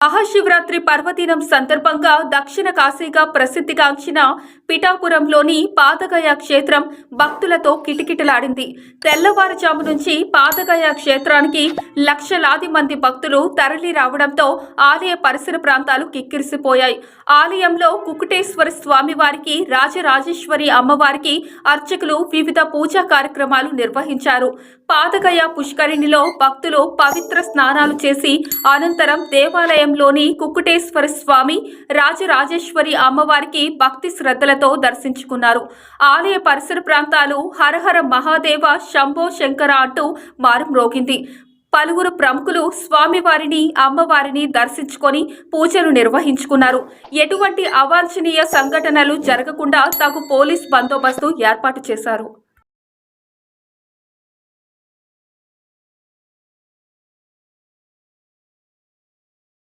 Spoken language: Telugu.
మహాశివరాత్రి పర్వదినం సందర్భంగా దక్షిణ కాశీగా ప్రసిద్ధిగాంచిన పిఠాపురంలోని పాదగయ క్షేత్రం భక్తులతో కిటకిటలాడింది. తెల్లవారుజాము నుంచి పాదగయ క్షేత్రానికి లక్షలాది మంది భక్తులు తరలి రావడంతో ఆలయ పరిసర ప్రాంతాలు కిక్కిరిసిపోయాయి. ఆలయంలో కుకుటేశ్వర స్వామి వారికి రాజరాజేశ్వరి అమ్మవారికి అర్చకులు వివిధ పూజా కార్యక్రమాలు నిర్వహించారు. పాదగయ పుష్కరిణిలో భక్తులు పవిత్ర స్నానాలు చేసి అనంతరం దేవాలయంలోని కుక్కుటేశ్వర స్వామి రాజరాజేశ్వరి అమ్మవారికి భక్తి శ్రద్ధలతో దర్శించుకున్నారు. ఆలయ పరిసర ప్రాంతాలు హరహర మహాదేవ శంభో శంకర అంటూ మారుమ్రోగింది పలువురు ప్రముఖులు స్వామివారిని అమ్మవారిని దర్శించుకొని పూజలు నిర్వహించుకున్నారు. ఎటువంటి అవాంఛనీయ సంఘటనలు జరగకుండా తగు పోలీస్ బందోబస్తు ఏర్పాటు చేశారు.